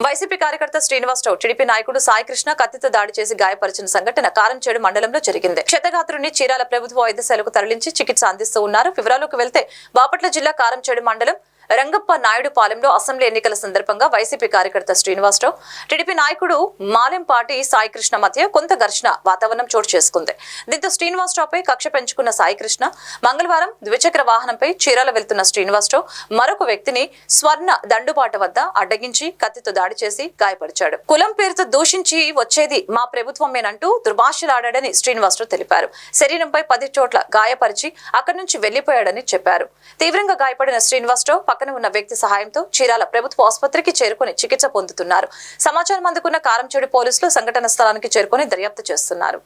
YCP కార్యకర్త Srinivasarao TDP నాయకుడు సాయికృష్ణ కత్తితో దాడి చేసి గాయపరిచిన సంఘటన కారంచేడు మండలంలో జరిగింది. క్షతగాత్రుని చీరాల ప్రభుత్వ వైద్యశాలకు తరలించి చికిత్స అందిస్తూ ఉన్నారు. వివరాలకు వెళ్తే బాపట్ల జిల్లా కారంచేడు మండలం రంగప్ప నాయుడు పాలెంలో అసెంబ్లీ ఎన్నికల సందర్భంగా వైసీపీ కార్యకర్త శ్రీనివాసరావు టీడీపీ నాయకుడు మాలెంపాటి సాయికృష్ణ మధ్య కొంత ఘర్షణ వాతావరణం చోటు చేసుకుంది. దీంతో శ్రీనివాసరావుపై కక్ష పెంచుకున్న సాయికృష్ణ మంగళవారం ద్విచక్ర వాహనంపై చీరాల వెళ్తున్న శ్రీనివాసరావు మరొక వ్యక్తిని స్వర్ణ దండుబాట వద్ద అడ్డగించి కత్తితో దాడి చేసి గాయపరిచాడు. కులం పేరుతో దూషించి వచ్చేది మా ప్రభుత్వమేనంటూ దుర్భాషలాడాడని శ్రీనివాసరావు తెలిపారు. శరీరంపై పది చోట్ల గాయపరిచి అక్కడి నుంచి వెళ్ళిపోయాడని చెప్పారు. తీవ్రంగా గాయపడిన శ్రీనివాసరావు పక్కన ఉన్న వ్యక్తి సహాయంతో చీరాల ప్రభుత్వ ఆసుపత్రికి చేరుకుని చికిత్స పొందుతున్నారు. సమాచారం అందుకున్న కారంచేడు పోలీసులు సంఘటన స్థలానికి చేరుకుని దర్యాప్తు చేస్తున్నారు.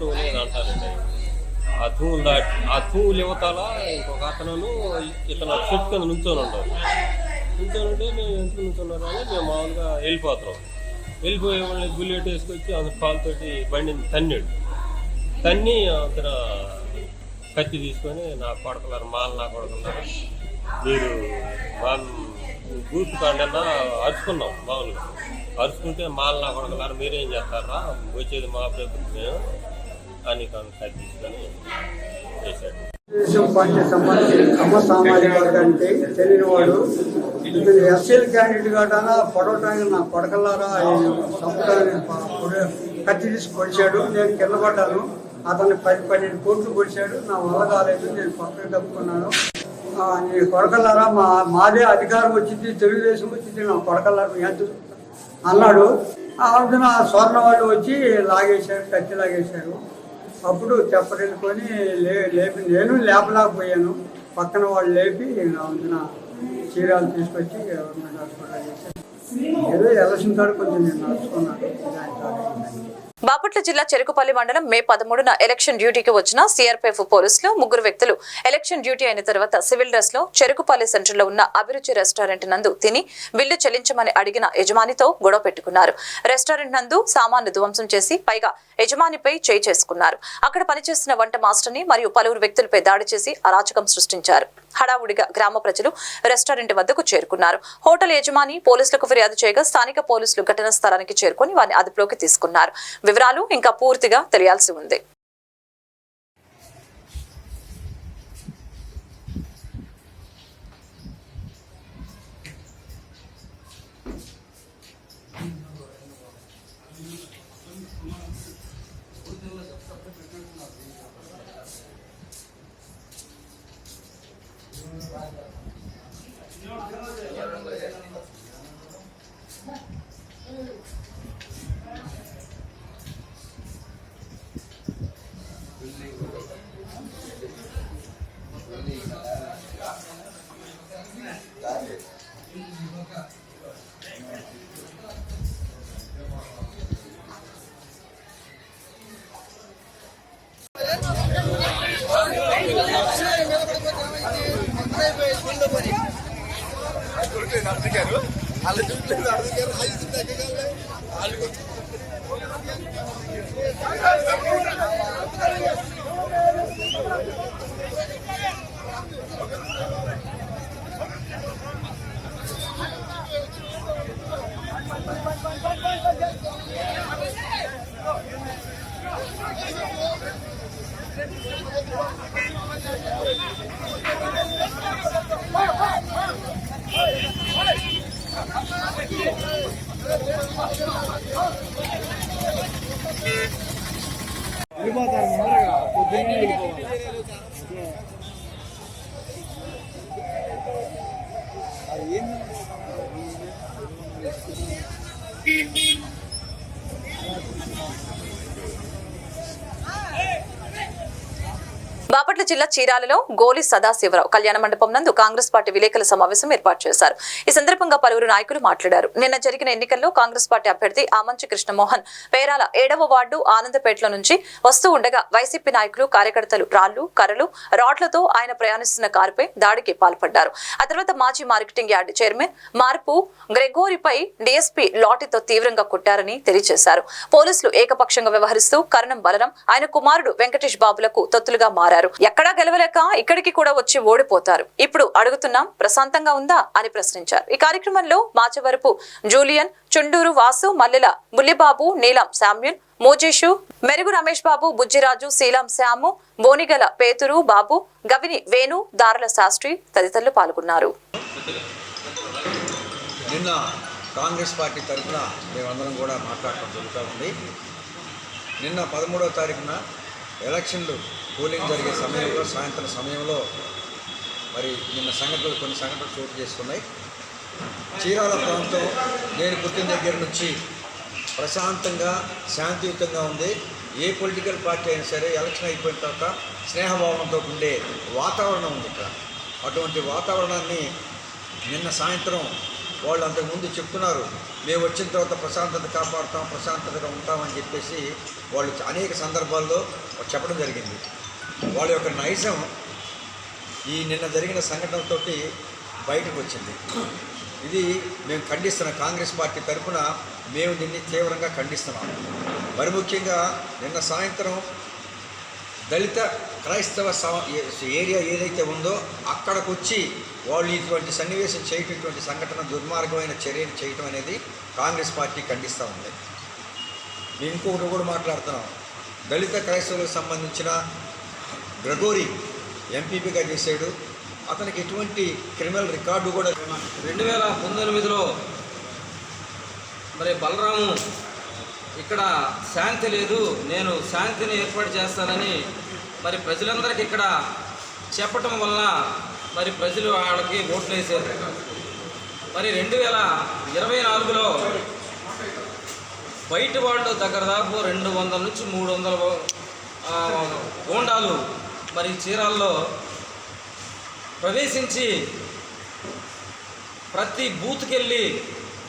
జోడు అంటారండి ఆ తూములు దాటి ఆ తూములు యువతల ఇంకొక అతను ఇతను చెట్టు కింద నుంచొని ఉంటారు నుంచొని ఉంటే మేము ఎందుకు నుంచున్నారు అని మేము మామూలుగా వెళ్ళిపోతాం వెళ్ళిపోయే వాళ్ళని బుల్లెట్ వేసుకొచ్చి అతను కాలుతోటి బండిని తన్నాడు. తన్ని అతను కత్తి తీసుకొని నా కొడకలారు మాల నా కొడకలారు మీరు మా బూత్ కాడన్నా అరుచుకున్నాం మామూలుగా. అరుచుకుంటే మాల నా కొడకలారు మీరేం చేస్తారా? వచ్చేది మా ప్రభుత్వం. అని తను చేశాడు తెలుగుదేశం పార్టీ సామాజిక వర్గానికి తెలియని వాడు ఇతను ఎస్సీల క్యాండిడేట్ కాటనా పొడవటానికి నా కొడకల్లారా చంపడానికి కత్తి తీసి పొడిచాడు నేను కింద పడ్డాను. అతన్ని పది పన్నెండు కోట్లు పొడిచాడు నా వల్ల కాలేదు. నేను పక్కన తప్పుకున్నాను. నీ కొడకల్లారా? మా మాదే అధికారం వచ్చింది. తెలుగుదేశం వచ్చింది. నా కొడకల్లారా? ఎంత అన్నాడు. ఆ రోజున స్వర్ణ వాళ్ళు వచ్చి లాగేశారు కత్తి లాగేశారు. అప్పుడు చెప్పరెళ్ళుకొని లే లేపి నేను లేపలేకపోయాను. పక్కన వాళ్ళు లేపి నా వంతున చీరాలు తీసుకొచ్చి గవర్నమెంట్ హాస్పిటల్ చేశాను ఏదో ఎలక్షన్ కాడ కొంచెం నేను నడుచుకున్నాను. దాని బాపట్ల జిల్లా చెరుకుపల్లి మండలం మే పదమూడున ఎలక్షన్ డ్యూటీకి వచ్చిన సీఆర్పీఎఫ్ పోలీసులు ముగ్గురు వ్యక్తులు ఎలక్షన్ డ్యూటీ అయిన తర్వాత సివిల్ డ్రెస్లో చెరుకుపల్లి సెంటర్లో ఉన్న అభిరుచి రెస్టారెంట్ నందు తిని బిల్లు చెల్లించమని అడిగిన యజమానితో గొడవ పెట్టుకున్నారు. రెస్టారెంట్ నందు సామాన్లు ధ్వంసం చేసి పైగా యజమానిపై చేయి చేసుకున్నారు. అక్కడ పనిచేస్తున్న వంట మాస్టర్ని మరియు పలువురు వ్యక్తులపై దాడి చేసి అరాచకం సృష్టించారు. హడావుడిగా గ్రామ ప్రజలు రెస్టారెంట్ వద్దకు చేరుకున్నారు. హోటల్ యజమాని పోలీసులకు ఫిర్యాదు చేయగా స్థానిక పోలీసులు ఘటనా స్థలానికి చేరుకొని వారిని అదుపులోకి తీసుకున్నారు. వివరాలు ఇంకా పూర్తిగా తెలియాల్సి ఉంది. పొద్దున్నే বাবা బాపట్ల జిల్లా చీరాలలో గోలి సదాశివరావు కళ్యాణ మండపం నందు కాంగ్రెస్ పార్టీ విలేకరుల సమావేశం ఏర్పాటు చేశారు. ఈ సందర్భంగా పలువురు నాయకులు మాట్లాడారు. నిన్న జరిగిన ఎన్నికల్లో కాంగ్రెస్ పార్టీ అభ్యర్థి ఆమంచి కృష్ణమోహన్ పేరాల ఏడవ వార్డు ఆనందపేటలో నుంచి వస్తూ ఉండగా వైసీపీ నాయకులు కార్యకర్తలు రాళ్ళు కర్రలు రాడ్లతో ఆయన ప్రయాణిస్తున్న కారుపై దాడికి పాల్పడ్డారు. ఆ తర్వాత మాజీ మార్కెటింగ్ యార్డ్ చైర్మన్ మార్పు గ్రెగోరిపై డీఎస్పీ లాఠీతో తీవ్రంగా కొట్టారని తెలియజేశారు. పోలీసులు ఏకపక్షంగా వ్యవహరిస్తూ కరణం బలరం ఆయన కుమారుడు వెంకటేష్ బాబులకు తొత్తులుగా మారారు. ఎక్కడా గెలవలేక ఇక్కడికి కూడా వచ్చి ఓడిపోతారు. ఇప్పుడు అడుగుతున్నాం ప్రశాంతంగా ఉందా అని ప్రశ్నించారు. ఈ కార్యక్రమంలో మాచవరపు జూలియన్ చుండూరు వాసు మల్లెల ముల్లిబాబు నీలం శామ్యుల్ మోజేషు మెరుగు రమేష్ బాబు బుజ్జిరాజు శీలం శ్యాము బోనిగల పేతురు బాబు గవిని వేణు దారుల శాస్త్రి తదితరులు పాల్గొన్నారు. నిన్న కాంగ్రెస్ పార్టీ తరఫున మేమందరం కూడా మాట్లాడటం జరుగుతూ ఉంది. నిన్న పదమూడవ తారీఖున ఎలక్షన్లు పోలింగ్ జరిగే సమయంలో సాయంత్రం సమయంలో మరి నిన్న సంఘటనలు కొన్ని సంఘటనలు చోటు చేసుకున్నాయి. చీరాల ప్రాంతం నేను పుట్టిన దగ్గర నుంచి ప్రశాంతంగా శాంతియుతంగా ఉంది. ఏ పొలిటికల్ పార్టీ అయినా సరే ఎలక్షన్ అయిపోయిన తర్వాత స్నేహభావంతో ఉండే వాతావరణం ఉంది ఇక్కడ. అటువంటి వాతావరణాన్ని నిన్న సాయంత్రం వాళ్ళు అంతకుముందు చెప్తున్నారు మేము వచ్చిన తర్వాత ప్రశాంతత కాపాడుతాం ప్రశాంతతగా ఉంటామని చెప్పేసి వాళ్ళు అనేక సందర్భాల్లో చెప్పడం జరిగింది. వాళ్ళ యొక్క నైజం ఈ నిన్న జరిగిన సంఘటనతో బయటకు వచ్చింది. ఇది మేము ఖండిస్తున్న కాంగ్రెస్ పార్టీ తరఫున మేము దీన్ని తీవ్రంగా ఖండిస్తున్నాం. మరి ముఖ్యంగా నిన్న సాయంత్రం దళిత క్రైస్తవ సమ- ఏ- ఏరియా ఏదైతే ఉందో అక్కడికి వచ్చి వాళ్ళు ఇటువంటి సన్నివేశం చేయటటువంటి సంఘటన దుర్మార్గమైన చర్యలు చేయటం అనేది కాంగ్రెస్ పార్టీ ఖండిస్తూ ఉంది. మేము ఇంకొకటి కూడా మాట్లాడుతున్నాం. దళిత క్రైస్తవులకు సంబంధించిన గ్రగోరి ఎంపీపీగా చేశాడు. అతనికి ఎటువంటి క్రిమినల్ రికార్డు కూడా రెండు వేల పంతొమ్మిదిలో మరి బలరాము ఇక్కడ శాంతి లేదు నేను శాంతిని ఏర్పాటు చేస్తానని మరి ప్రజలందరికీ ఇక్కడ చెప్పటం వలన మరి ప్రజలు వాళ్ళకి ఓట్లు వేసారు. మరి రెండు వేల ఇరవై నాలుగులో బయట వాళ్ళు దగ్గర దాపు రెండు వందల నుంచి మూడు వందల గోండాలు మరి చీరాల్లో ప్రవేశించి ప్రతి బూత్కి వెళ్ళి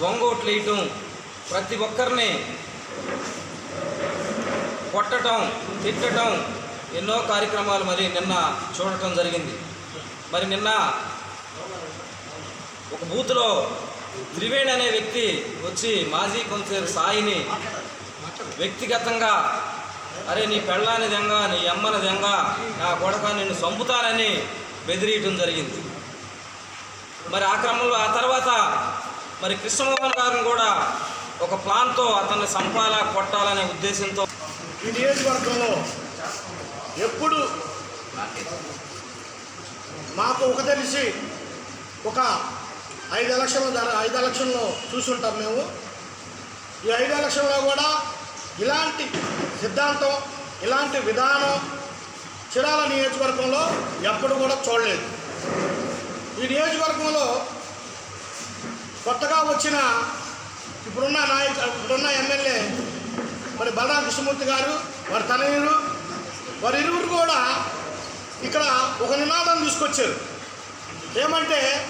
దొంగ ఓట్లు వేయటం ప్రతి ఒక్కరిని కొట్టడం తిట్టడం ఎన్నో కార్యక్రమాలు మరి నిన్న చూడటం జరిగింది. మరి నిన్న ఒక బూత్లో త్రివేణి అనే వ్యక్తి వచ్చి మాజీ కౌన్సిలర్ సాయిని వ్యక్తిగతంగా అరే నీ పెళ్ళాని దెంగ నీ అమ్మని దెంగ నా కొడక నిన్ను చంపుతానని బెదిరియటం జరిగింది. మరి ఆ క్రమంలో ఆ తర్వాత మరి కృష్ణమోహన్ గారిని కూడా ఒక ప్లాన్తో అతన్ని సంపాలా కొట్టాలనే ఉద్దేశంతో ఈ నియోజకవర్గంలో ఎప్పుడు మాకు ఒక తెలిసి ఒక ఐదు ఎలక్షన్లు జర ఐదు ఎలక్షన్లు చూసుంటాం మేము. ఈ ఐదు ఎలక్షన్లో కూడా ఇలాంటి సిద్ధాంతం ఇలాంటి విధానం చిరాల నియోజకవర్గంలో ఎప్పుడు కూడా చూడలేదు. ఈ నియోజకవర్గంలో కొత్తగా వచ్చిన ఇప్పుడున్న నాయక ఇప్పుడున్న ఎమ్మెల్యే మరి బలరామ కృష్ణమూర్తి గారు వారి తనయుడు వారి ఇరువురు కూడా ఇక్కడ ఒక నినాదం తీసుకొచ్చారు. ఏమంటే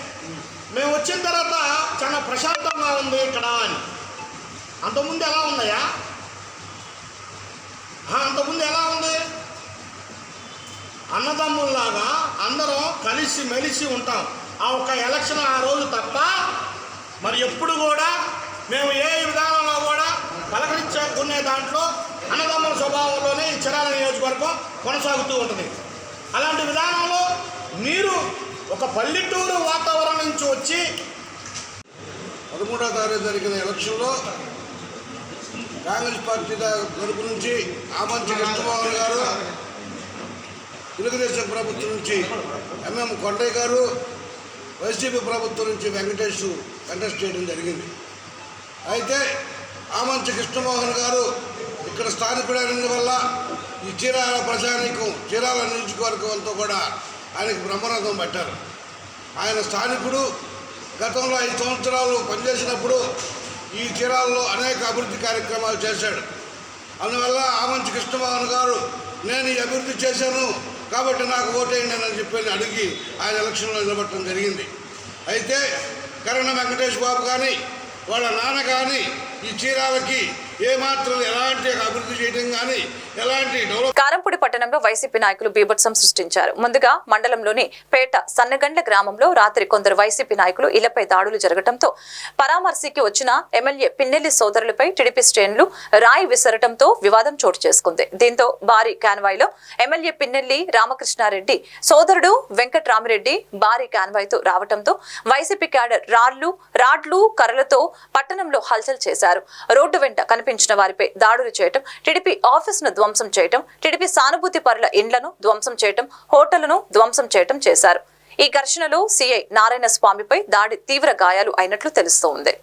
మేము వచ్చిన తర్వాత చాలా ప్రశాంతంగా ఉంది ఇక్కడ అని. అంతకుముందు ఎలా ఉన్నాయా? అంతకుముందు ఎలా ఉంది? అన్నదమ్ముల్లాగా అందరం కలిసి మెలిసి ఉంటాం. ఆ ఒక్క ఎలక్షన్ ఆ రోజు తప్ప మరి ఎప్పుడు కూడా మేము ఏ విధానంలో కూడా పలకరించుకునే దాంట్లో అన్నదమ్ముల స్వభావంలోనే ఈ చిరాల నియోజకవర్గం కొనసాగుతూ ఉంటుంది. అలాంటి విధానంలో మీరు ఒక పల్లెటూరు వాతావరణం నుంచి వచ్చి పదమూడో తారీఖు జరిగిన ఎలక్షన్లో కాంగ్రెస్ పార్టీ తరపు నుంచి ఆమంచి కృష్ణమోహన్ గారు తెలుగుదేశం ప్రభుత్వం నుంచి ఎంఎం కొండయ్య గారు వైసీపీ ప్రభుత్వం నుంచి వెంకటేష్ కంటెస్ట్ చేయడం జరిగింది. అయితే ఆమంచి కృష్ణమోహన్ గారు ఇక్కడ స్థానికుడైనందువల్ల ఈ చీరాల ప్రజానీకం చీరాల నియోజకవర్గంతో కూడా ఆయనకు బ్రహ్మరథం పట్టారు. ఆయన స్థానికుడు. గతంలో ఐదు సంవత్సరాలు పనిచేసినప్పుడు ఈ చీరాల్లో అనేక అభివృద్ధి కార్యక్రమాలు చేశాడు. అందువల్ల ఆమంచి కృష్ణమోహన్ గారు నేను ఈ అభివృద్ధి చేశాను కాబట్టి నాకు ఓటేయండి అని చెప్పి అడిగి ఆయన ఎలక్షన్లో నిలబడటం జరిగింది. అయితే కరణ వెంకటేష్ బాబు కానీ వాళ్ళ నాన్న కానీ ఈ చీరాలకి ఏమాత్రం ఎలాంటి అభివృద్ధి చేయడం కానీ కారంపూడి పట్టణంలో వైసీపీ నాయకులు బీభత్సం సృష్టించారు. ముందుగా మండలంలోని పేట సన్నగండ్ల గ్రామంలో రాత్రి కొందరు వైసీపీ నాయకులు ఇళ్ళపై దాడులు జరగడంతో పరామర్శికి వచ్చిన ఎమ్మెల్యే పిన్నెల్లి సోదరులపై టిడిపి శ్రేణులు రాయి విసరటంతో వివాదం చోటు చేసుకుంది. దీంతో భారీ కాన్వాయ్లో ఎమ్మెల్యే పిన్నెల్లి రామకృష్ణారెడ్డి సోదరుడు వెంకట్రామిరెడ్డి భారీ కాన్వాయ్తో రావడంతో వైసీపీ క్యాడర్ రాళ్ళు రాడ్లు కర్రలతో పట్టణంలో హల్చల్ చేశారు. రోడ్డు వెంట కనిపించిన వారిపై దాడులు చేయటం టీడీపీ ఆఫీసును ధ్వంసం చేయటం టీడీపీ సానుభూతి పరుల ఇండ్లను ధ్వంసం చేయటం హోటళ్ళను ధ్వంసం చేయటం చేశారు. ఈ ఘర్షణలో సీఐ నారాయణ స్వామిపై దాడి తీవ్ర గాయాలు అయినట్లు తెలుస్తోంది.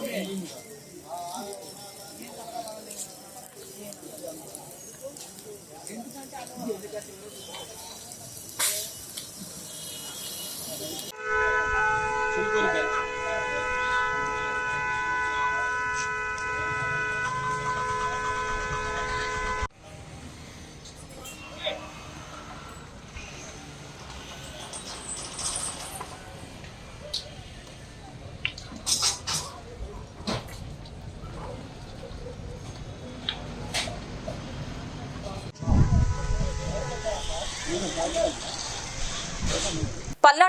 哎。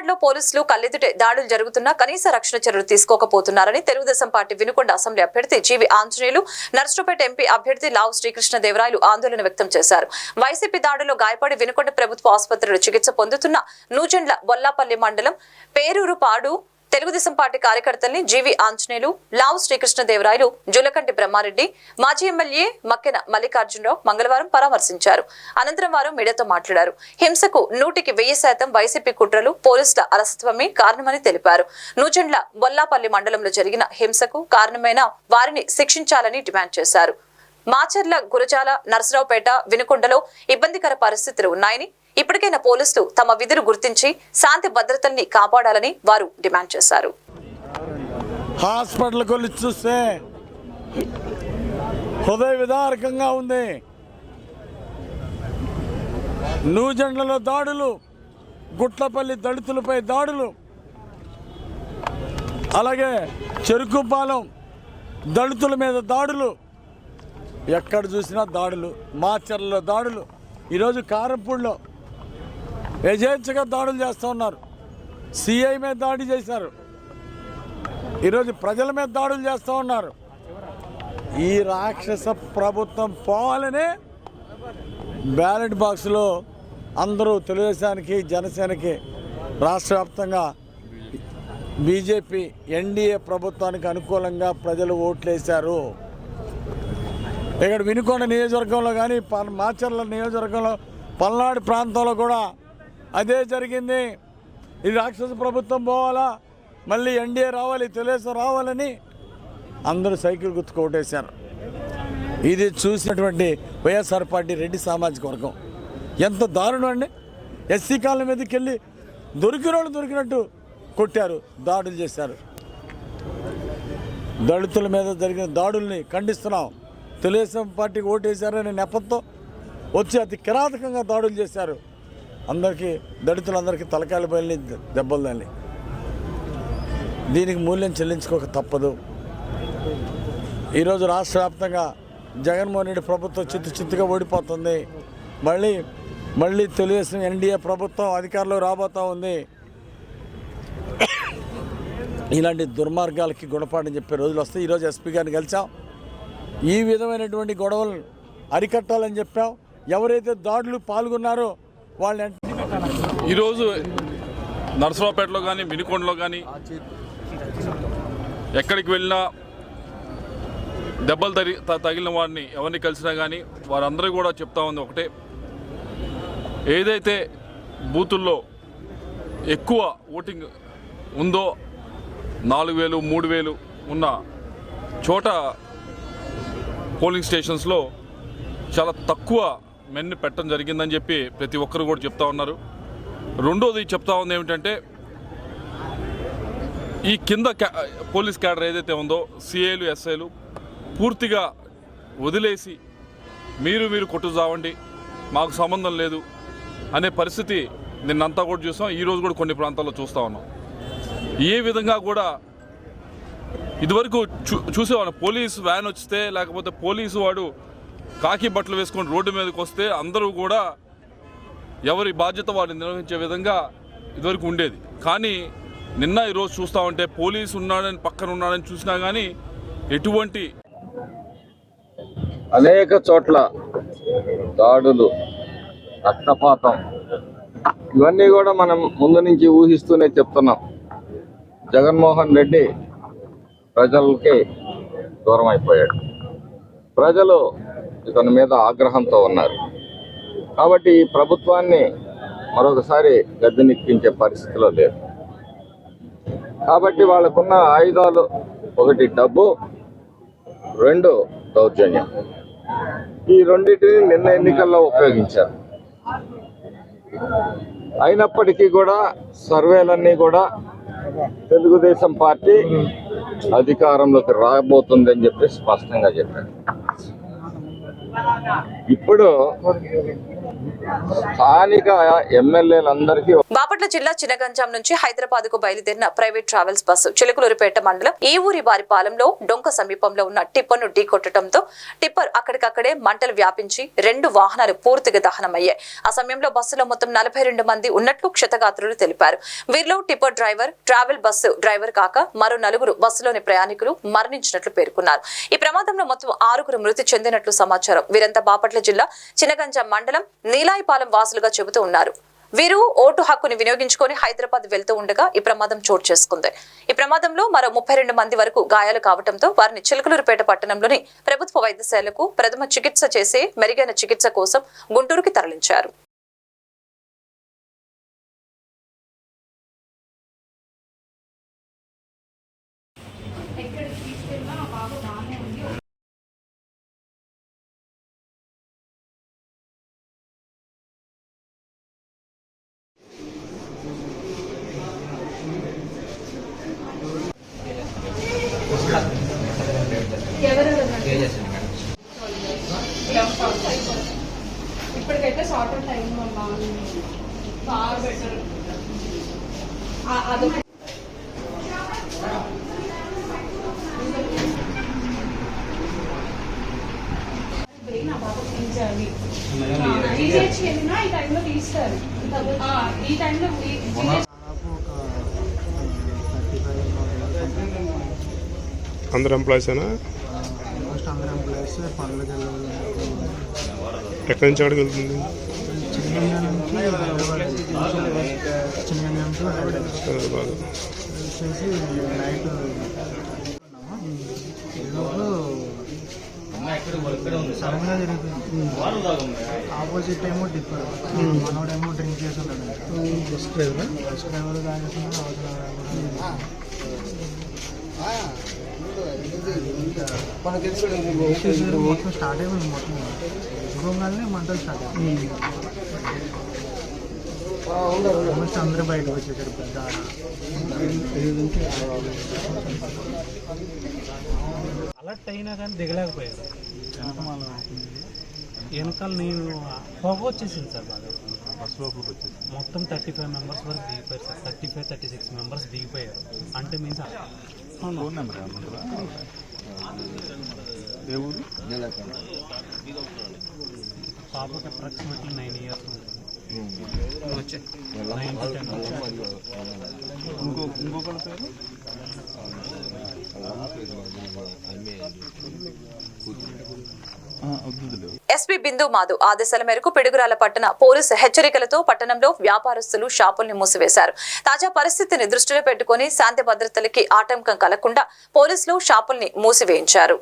పల్నాడులో పోలీసులు కల్లెదుటే దాడులు జరుగుతున్నా కనీస రక్షణ చర్యలు తీసుకోకపోతున్నారని తెలుగుదేశం పార్టీ వినుకొండ అసెంబ్లీ అభ్యర్థి జీవి ఆంజనేయులు నర్సుపేట ఎంపీ అభ్యర్థి లావు శ్రీకృష్ణ దేవరాయలు ఆందోళన వ్యక్తం చేశారు. వైసీపీ దాడుల్లో గాయపడి వినుకొండ ప్రభుత్వ ఆసుపత్రిలో చికిత్స పొందుతున్న నూజెండ్ల బొల్లాపల్లి మండలం పేరూరు పాడు తెలుగుదేశం పార్టీ కార్యకర్తల్ని జీవి ఆంజనేయులు లావు శ్రీకృష్ణదేవరాయలు జులకంటి బ్రహ్మారెడ్డి మాజీ ఎమ్మెల్యే మక్కెన మల్లికార్జునరావు మంగళవారం పరామర్శించారు. అనంతరం వారు మీడియాతో మాట్లాడారు. హింసకు నూటికి వెయ్యి శాతం వైసీపీ కుట్రలు పోలీసుల అలసత్వమే కారణమని తెలిపారు. నూజెండ్ల బొల్లాపల్లి మండలంలో జరిగిన హింసకు కారణమైన వారిని శిక్షించాలని డిమాండ్ చేశారు. మాచర్ల గురజాల నరసరావుపేట వినుకొండలో ఇబ్బందికర పరిస్థితులు ఉన్నాయని ఇప్పటికైనా పోలీసులు తమ విధులు గుర్తించి శాంతి భద్రతల్ని కాపాడాలని వారు డిమాండ్ చేశారు. హాస్పిటల్కి వెళ్ళి చూస్తే హృదయ విదారకంగా ఉంది. నూజెండ్లలో దాడులు గుట్లపల్లి దళితులపై దాడులు అలాగే చెరుకుపాలెం దళితుల మీద దాడులు ఎక్కడ చూసినా దాడులు మాచర్లలో దాడులు. ఈరోజు కారంపూడిలో ఏజెన్సీగా దాడులు చేస్తూ ఉన్నారు. సిఐ మీద దాడి చేశారు. ఈరోజు ప్రజల మీద దాడులు చేస్తూ ఉన్నారు. ఈ రాక్షస ప్రభుత్వం పోవాలని బ్యాలెట్ బాక్స్లో అందరూ తెలుగుదేశానికి జనసేనకి రాష్ట్ర వ్యాప్తంగా బీజేపీ ఎన్డీఏ ప్రభుత్వానికి అనుకూలంగా ప్రజలు ఓట్లేశారు. ఇక్కడ వినుకొండ నియోజకవర్గంలో కానీ ప- మాచర్ల నియోజకవర్గంలో పల్నాడు ప్రాంతంలో కూడా అదే జరిగింది. ఈ రాక్షస ప్రభుత్వం పోవాలా? మళ్ళీ ఎన్డీఏ రావాలి తెలుగుదేశం రావాలని అందరూ సైకిల్ గుర్తుకు ఓటేశారు ఇది చూసినటువంటి వైఎస్ఆర్ పార్టీ రెడ్డి సామాజిక వర్గం. ఎంత దారుణం అండి. ఎస్సీ కాలం మీదకి వెళ్ళి దొరికిన వాళ్ళు దొరికినట్టు కొట్టారు దాడులు చేశారు. దళితుల మీద జరిగిన దాడుల్ని ఖండిస్తున్నాం. తెలుగుదేశం పార్టీకి ఓటేశారనే నెపంతో వచ్చి అతి కిరాతకంగా దాడులు చేశారు. అందరికీ దళితులందరికీ తలకాయలు బయలు దెబ్బలు దాన్ని దీనికి మూల్యం చెల్లించుకోక తప్పదు. ఈరోజు రాష్ట్ర వ్యాప్తంగా జగన్మోహన్ రెడ్డి ప్రభుత్వం చిత్తు చిత్తుగా ఓడిపోతుంది. మళ్ళీ మళ్ళీ తెలుగుదేశం ఎన్డీఏ ప్రభుత్వం అధికారంలో రాబోతూ ఉంది. ఇలాంటి దుర్మార్గాలకి గుణపాఠం చెప్పే రోజులు వస్తాయి. ఈరోజు ఎస్పీ గారిని కలిసాం ఈ విధమైనటువంటి గొడవలు అరికట్టాలని చెప్పాం. ఎవరైతే దాడులు పాల్గొన్నారో వాళ్ళ ఈరోజు నరసరావుపేటలో కానీ మినికొండలో కానీ ఎక్కడికి వెళ్ళినా దెబ్బలు తగి త- తగిలిన వారిని ఎవరిని కలిసినా కానీ వారందరూ కూడా చెప్తా ఉంది ఒకటే. ఏదైతే బూతుల్లో ఎక్కువ ఓటింగ్ ఉందో నాలుగు వేలు మూడు వేలు ఉన్న చోట పోలింగ్ స్టేషన్స్లో చాలా తక్కువ మెన్ను పెట్టడం జరిగిందని చెప్పి ప్రతి ఒక్కరు కూడా చెప్తా ఉన్నారు. రెండోది చెప్తా ఉంది ఏమిటంటే ఈ కింద క్యా పోలీస్ క్యాడర్ ఏదైతే ఉందో సిఏలు ఎస్ఐలు పూర్తిగా వదిలేసి మీరు మీరు కొట్టు చావండి మాకు సంబంధం లేదు అనే పరిస్థితి నిన్నంతా కూడా చూసాం ఈరోజు కూడా కొన్ని ప్రాంతాల్లో చూస్తూ ఉన్నాం. ఏ విధంగా కూడా ఇదివరకు చూ చూసేవాడు పోలీస్ వ్యాన్ వస్తే లేకపోతే పోలీసు వాడు కాకి బట్టలు వేసుకొని రోడ్డు మీదకి వస్తే అందరూ కూడా ఎవరి బాధ్యత వారిని నిర్వహించే విధంగా ఇదివరకు ఉండేది. కానీ నిన్న ఈరోజు చూస్తూ ఉంటే పోలీసు ఉన్నాడని పక్కన ఉన్నాడని చూసినా కానీ ఎటువంటి అనేక చోట్ల దాడులు రక్తపాతం ఇవన్నీ కూడా మనం ముందు నుంచి ఊహిస్తూనే చెప్తున్నాం. జగన్మోహన్ రెడ్డి ప్రజలకి దూరం అయిపోయాడు ప్రజలు ఇతని మీద ఆగ్రహంతో ఉన్నారు. కాబట్టి ఈ ప్రభుత్వాన్ని మరొకసారి గద్దెనెక్కించే పరిస్థితిలో లేదు కాబట్టి వాళ్ళకున్న ఆయుధాలు ఒకటి డబ్బు రెండు దౌర్జన్యం. ఈ రెండింటిని నిన్న ఎన్నికల్లో ఉపయోగించారు. అయినప్పటికీ కూడా సర్వేలన్నీ కూడా తెలుగుదేశం పార్టీ అధికారంలోకి రాబోతుందని చెప్పి స్పష్టంగా చెప్పారు. ఇప్పుడు స్థానిక ఎమ్మెల్యేలందరికీ బాపట్ల జిల్లా చిన్నగంజాం నుంచి హైదరాబాద్కు బయలుదేరిన ప్రైవేట్ ట్రావెల్స్ బస్సు చిలుకలూరిపేట మండలం ఈ ఊరి వారి పాలెంలో డొంక సమీపంలో ఉన్న టిప్పర్ను ఢీకొట్టడంతో టిప్పర్ అక్కడికక్కడే మంటలు వ్యాపించి రెండు వాహనాలు పూర్తిగా దహనమయ్యాయి. ఆ సమయంలో బస్సులో మొత్తం నలభై రెండు మంది ఉన్నట్లు క్షతగాత్రులు తెలిపారు. వీరిలో tipper driver travel bus driver కాక మరో నలుగురు బస్సులోని ప్రయాణికులు మరణించినట్లు పేర్కొన్నారు. ఈ ప్రమాదంలో మొత్తం ఆరుగురు మృతి చెందినట్లు సమాచారం. వీరంతా బాపట్ల జిల్లా చినగంజాం మండలం నీలాయిపాలెం వాసులుగా చెబుతూ ఉన్నారు. వీరు ఓటు హక్కుని వినియోగించుకొని హైదరాబాద్ వెళ్తూ ఉండగా ఈ ప్రమాదం చోటు చేసుకుంది. ఈ ప్రమాదంలో మరో ముప్పై రెండు మంది వరకు గాయాలు కావడంతో వారిని చిలకలూరుపేట పట్టణంలోని ప్రభుత్వ వైద్యశాలకు ప్రథమ చికిత్స చేసి మెరుగైన చికిత్స కోసం గుంటూరుకి తరలించారు ఇప్పటికైతే షార్ట్ అవుట్ అయింది మా బాగా బాగా బెటర్ అది బ్రెయిన్ ఆ బాబు తీయించాలి టీజీహెచ్కి వెళ్ళినా ఈ టైంలో అందరు ఎంప్లాయీసేనా? ఫస్ట్ ఎంప్లాయీస్ ఎక్కడి నుంచి ఎక్కడికి వెళ్తుంది చిన్నగంజా నుంచి హైదరాబాద్ చిన్నగంజా నుంచి హైదరాబాద్ హైదరాబాద్ వచ్చేసి నైట్ సడన్గా జరిగింది ఆపోజిట్ ఏమో డిఫర్ మనోడేమో డ్రింక్ చేసి ఉన్నాడు బస్ డ్రైవర్ బస్ డ్రైవర్ తాగేస్తున్నాడు అవసరం మొత్తం స్టార్ట్ అయిపోయింది మొత్తం. చూడంగానే మంటలు స్టార్ట్ అయ్యాయి ఆల్మోస్ట్ అందరూ బయటకు వచ్చేసారు పెద్ద అలర్ట్ అయినా కానీ దిగలేకపోయారు. వెనకమాల వెనకాల నేను పొగ వచ్చేసింది సార్ బాగా. బస్ లోపలికి వచ్చేసి మొత్తం థర్టీ ఫైవ్ మెంబర్స్ వరకు దిగిపోయారు sir. Thirty five thirty six members దిగిపోయారు. అంటే మీన్స్ ఫోన్ నెంబర్ ఏ ఊరు? పాపకి అప్రాక్సిమేట్లీ నైన్ ఇయర్స్ టెన్ ఇంకో పేరు ఎస్పీ బిందు మాధు ఆదేశాల మేరకు పిడుగురాల పట్టణ పోలీసు హెచ్చరికలతో పట్టణంలో వ్యాపారస్తులు షాపుల్ని మూసివేశారు. తాజా పరిస్థితిని దృష్టిలో పెట్టుకుని శాంతి భద్రతలకి ఆటంకం కలగకుండా పోలీసులు షాపుల్ని మూసివేయించారు.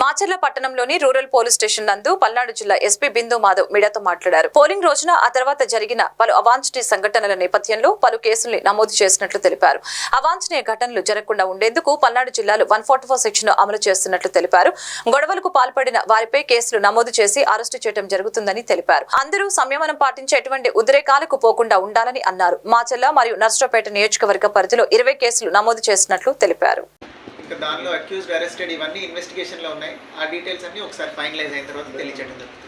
మాచర్ల పట్టణంలోని రూరల్ పోలీస్ స్టేషన్ నందు పల్నాడు జిల్లా ఎస్పీ బిందు మాధవ్ మీడియాతో మాట్లాడారు. పోలింగ్ రోజున ఆ తర్వాత జరిగిన పలు అవాంఛనీయ సంఘటనల నేపథ్యంలో పలు కేసుల్ని నమోదు చేసినట్లు తెలిపారు. అవాంఛనీయ ఘటనలు జరగకుండా ఉండేందుకు పల్నాడు జిల్లాలో వన్ ఫార్టీ ఫోర్ సెక్షన్ అమలు చేస్తున్నట్లు తెలిపారు. గొడవలకు పాల్పడిన వారిపై కేసులు నమోదు చేసి అరెస్టు చేయడం జరుగుతుందని తెలిపారు. అందరూ సంయమనం పాటించి ఎటువంటి ఉద్రేకాలకు పోకుండా ఉండాలని అన్నారు. మాచర్ల మరియు నర్సరావుపేట నియోజకవర్గ పరిధిలో ఇరవై కేసులు నమోదు చేసినట్లు తెలిపారు. ఇంకా దానిలో అక్యూజ్డ్ అరెస్టెడ్ ఇవన్నీ ఇన్వెస్టిగేషన్లో ఉన్నాయి. ఆ డీటెయిల్స్ అన్ని ఒకసారి ఫైనలైజ్ అయిన తర్వాత తెలియచేయడం జరుగుతుంది.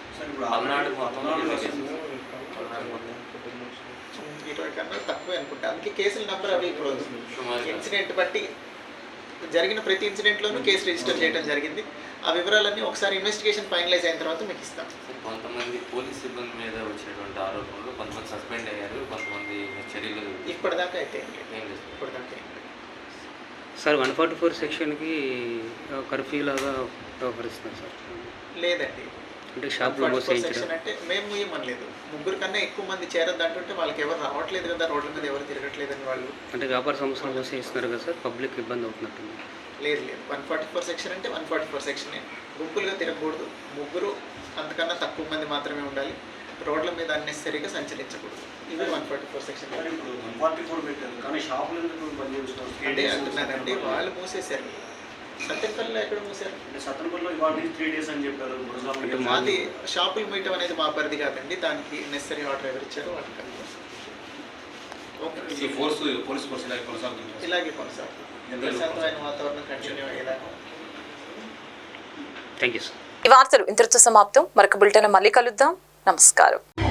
ఇరవై కన్నా తక్కువే అనుకుంటా. అందుకే కేసుల నెంబర్ అవి ఇప్పుడు ఇన్సిడెంట్ బట్టి జరిగిన ప్రతి ఇన్సిడెంట్లోనూ కేసు రిజిస్టర్ చేయడం జరిగింది. ఆ వివరాలన్నీ ఒకసారి ఇన్వెస్టిగేషన్ ఫైనలైజ్ అయిన తర్వాత మీకు ఇస్తాం. కొంతమంది పోలీస్ సిబ్బంది మీద వచ్చినటువంటి ఆరోపణలు కొంతమంది సస్పెండ్ అయ్యారు కొంతమంది చర్యలు ఇప్పటిదాకా అయితే ఇప్పటిదాకా. సార్ వన్ ఫార్టీ ఫోర్ సెక్షన్కి కర్ఫ్యూ లాగా వ్యవహరిస్తున్నారు సార్. లేదండి. అంటే షాప్లో 144 మోసేయించడం సెక్షన్ అంటే మేము ఏమనలేదు. ముగ్గురు కన్నా ఎక్కువ మంది చేరద్దు అంటుంటే వాళ్ళకి ఎవరు రావట్లేదు కదా రోడ్ల మీద ఎవరు తిరగట్లేదని వాళ్ళు. అంటే వ్యాపార సంస్థలు మోసేయిస్తున్నారు కదా సార్ పబ్లిక్ ఇబ్బంది అవుతున్నట్టుంది. లేదు లేదు. వన్ ఫార్టీ ఫోర్ సెక్షన్ అంటే వన్ ఫార్టీ ఫోర్ సెక్షనే గుంపులుగా తిరగకూడదు. ముగ్గురు అంతకన్నా తక్కువ మంది మాత్రమే ఉండాలి. రోడ్ల మీద అన్నెసరీగా సంచరించకూడదు. ఇది వన్ ఫార్టీ ఫోర్ సెక్షన్ అంటే అంటున్నారండి వాళ్ళు మూసేశారు. సత్యపల్లిలో ఎక్కడ మూసారు? అంటే మా అది షాపులు మీయటం అనేది మా పరిధి కాదండి దానికి నెసరీ ఆర్డర్ ఎవరు ఇచ్చారో వాళ్ళకి ఓకే. ఫోర్స్ పోలీస్ ఫోర్స్ ఇలా కొనసాగుతుంది? ఇలాగే కొనసాగుతుంది. వాతావరణం కంటిన్యూ అయ్యేదాకా థ్యాంక్ యూ సార్ ఈ వార్తలు ఇంతటితో సమాప్తం. మరొక బులెటిన్ మళ్ళీ కలుద్దాం. నమస్కారం.